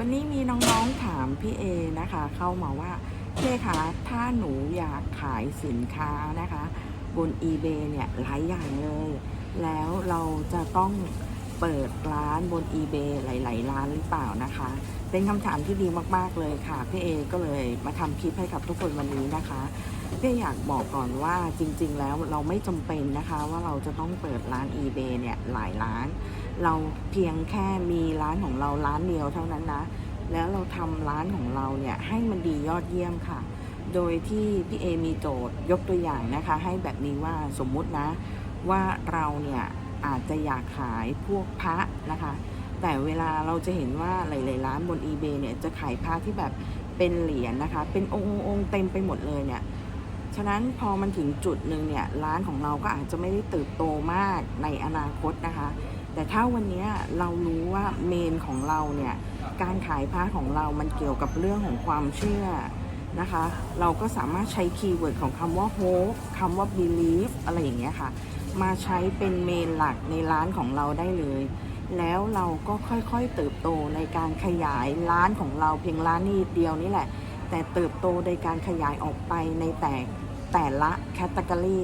วันนี้มีน้องๆถามพี่เอนะคะ เข้ามาว่าพี่เอคะถ้าหนูอยากขายสินค้านะคะ บน eBay เนี่ยหลายอย่างเลย แล้วเราจะต้องเปิดร้านบน eBay หลาย ๆ ร้านหรือเปล่านะคะ เป็นคำถามที่ดีมาก ๆ เลยค่ะพี่เอก็เลยมาทำคลิปให้กับทุกคนวันนี้นะคะพี่ออยากบอกก่อนว่าจริง ๆ แล้วเราไม่จำเป็นนะคะ ว่าเราจะต้องเปิดร้าน eBay เนี่ยหลายร้าน เราเพียงแค่มีร้านของเราร้านเดียวเท่านั้นนะ แล้วเราทำร้านของเราเนี่ยให้มันดียอดเยี่ยมค่ะ โดยที่พี่เอมีโจทย์ยกตัวอย่างนะคะ ให้แบบนี้ว่าสมมุตินะว่าเราเนี่ยอาจจะอยากขายพวกพระนะคะ แต่เวลาเราจะเห็นว่าหลายๆร้านบน eBay เนี่ยจะขายพระที่แบบเป็นเหรียญนะคะ เป็นองค์องค์เต็มไปหมดเลยเนี่ย ฉะนั้นพอมันถึงจุดหนึ่งเนี่ยร้านของเราก็อาจจะไม่ได้เติบโตมากในอนาคตนะคะ แต่ถ้าวันนี้เรารู้ว่าเมนของเราเนี่ยการขายพระของเรามันเกี่ยวกับเรื่องของความเชื่อนะคะ เราก็สามารถใช้คีย์เวิร์ดของคำว่า hope คำว่า believe อะไรอย่างเงี้ยค่ะ มาใช้เป็นเมนหลักในร้านของเราได้เลย แล้วเราก็ค่อยๆเติบโตในการขยายร้านของเราเพียงร้านนี้เดียวนี่แหละ แต่เติบโตในการขยายออกไปในแต่แต่ละแคตตากรี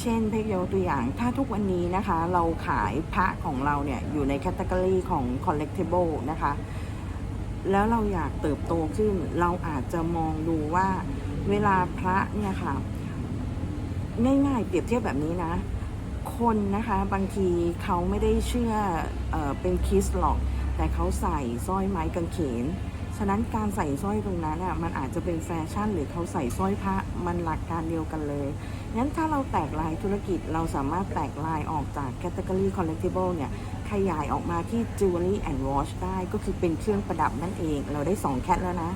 เช่นเพ่ยกตัวอย่างถ้าทุกวันนี้นะคะเราขายพระของเราเนี่ยอยู่ในแคตตากรีของ collectible นะคะแล้วเราอยากเติบโตขึ้น เราอาจจะมองดูว่าเวลาพระเนี่ยค่ะ ง่ายๆ เปรียบเทียบแบบนี้นะ คนนะคะบางทีเขาไม่ได้เชื่อเออเป็นคิสหรอก แต่เขาใส่สร้อยไม้กางเขน ฉะนั้นการใส่สร้อยตรงนั้นอะมันอาจจะเป็นแฟชั่น หรือเขาใส่สร้อยพระมันหลักการเดียวกันเลยงั้นถ้าเราแตกลายธุรกิจเราสามารถแตกลายออกจาก category collectible เนี่ยขยายออกมาที่ jewelry and watch ได้ก็คือเป็นเครื่องประดับนั่นเอง เราได้ 2 แคทแล้วนะ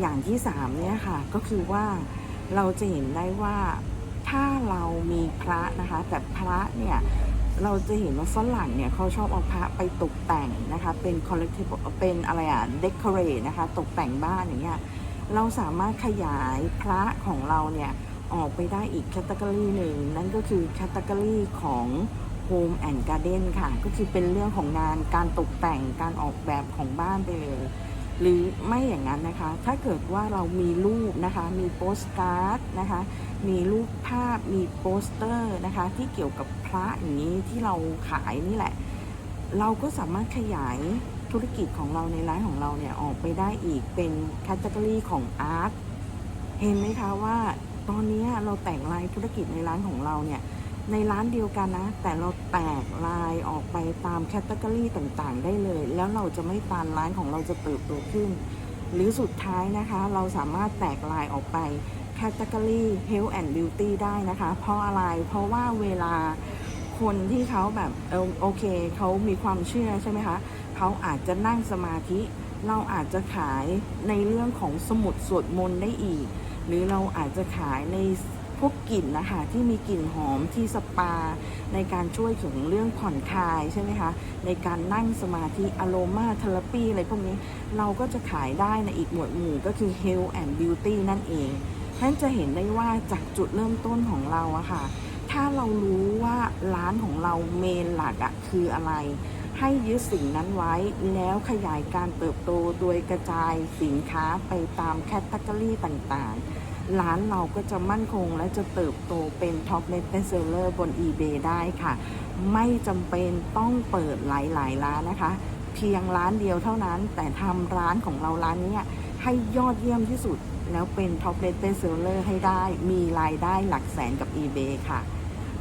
อย่างที่ 3 เนี่ยค่ะ ก็คือว่าเราจะเห็นได้ว่า ถ้าเรามีพระนะคะ แต่พระเนี่ยเราจะเห็นว่าฝรั่งเนี่ยเขาชอบเอาพระไปตกแต่งนะคะ เป็น collectible เป็นอะไรอะ decorate นะคะ ตกแต่งบ้านอย่างเงี้ย เราสามารถขยายพระของเราเนี่ยออกไปได้อีกแคตตากรีหนึ่ง นั่นก็คือแคตตากรีของ Home and Garden ค่ะ ก็คือเป็นเรื่องของงานการตกแต่งการออกแบบของบ้านไปเลย หรือไม่อย่างนั้นนะคะ ถ้าเกิดว่าเรามีรูปนะคะ มีโปสการ์ดนะคะ มีรูปภาพ มีโปสเตอร์นะคะ ที่เกี่ยวกับพระอย่างนี้ที่เราขายนี่แหละ เราก็สามารถขยายธุรกิจของเราในร้านของเราเนี่ยออกไปได้อีกเป็นแคตตากรีของอาร์ต เห็นไหมคะว่าตอนนี้เราแตกลายธุรกิจในร้านของเราเนี่ย ในร้านเดียวกันนะ แต่เราแตกลายออกไปตามแคตตากรีต่างๆ ได้เลย แล้วเราจะไม่ตานร้านของเราจะเติบโตขึ้น หรือสุดท้ายนะคะ เราสามารถแตกลายออกไปแคตตากรี health and beauty ได้นะคะ เพราะอะไรเพราะว่าเวลาคนที่เขาแบบเออโอเคเขามีความเชื่อใช่ไหมคะเขาอาจจะนั่งสมาธิ เราอาจจะขายในเรื่องของสมุดสวดมนต์ได้อีก หรือเราอาจจะขายใน พวกกลิ่นนะคะที่มีกลิ่นหอมที่สปา ในการช่วยถึงเรื่องผ่อนคลายใช่ไหมคะในการนั่งสมาธิอโรมาเทอราปีอะไรพวกนี้เราก็จะขายได้ในอีกหมวดหมู่ก็คือ health and beauty นั่นเองท่านจะเห็นได้ว่าจากจุดเริ่มต้นของเราอะค่ะถ้าเรารู้ว่าร้านของเราเมนหลักอะคืออะไร ให้ยึดสิ่งนั้นไว้แล้วขยายการเติบโตโดยกระจายสินค้าไปตามแคตตากรีต่างๆ ร้านเราก็จะมั่นคงและจะเติบโตเป็นท็อปเ e ตเซลเลอร์บน eBay ได้ค่ะ ไม่จำเป็นต้องเปิดหลายๆร้านนะคะ เพียงร้านเดียวเท่านั้น แต่ทำร้านของเราร้านนี้ให้ยอดเยี่ยมที่สุด แล้วเป็นท็อปเ e ตเซลเลอร์ให้ได้ มีรายได้หลักแสนกับ eBay ค่ะ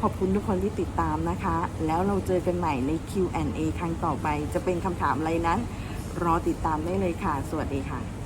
ขอบคุณทุกคนที่ติดตามนะคะ แล้วเราเจอกันใหม่ใน Q&A ครั้งต่อไป จะเป็นคำถามอะไรนั้น รอติดตามได้เลยค่ะ สวัสดีค่ะ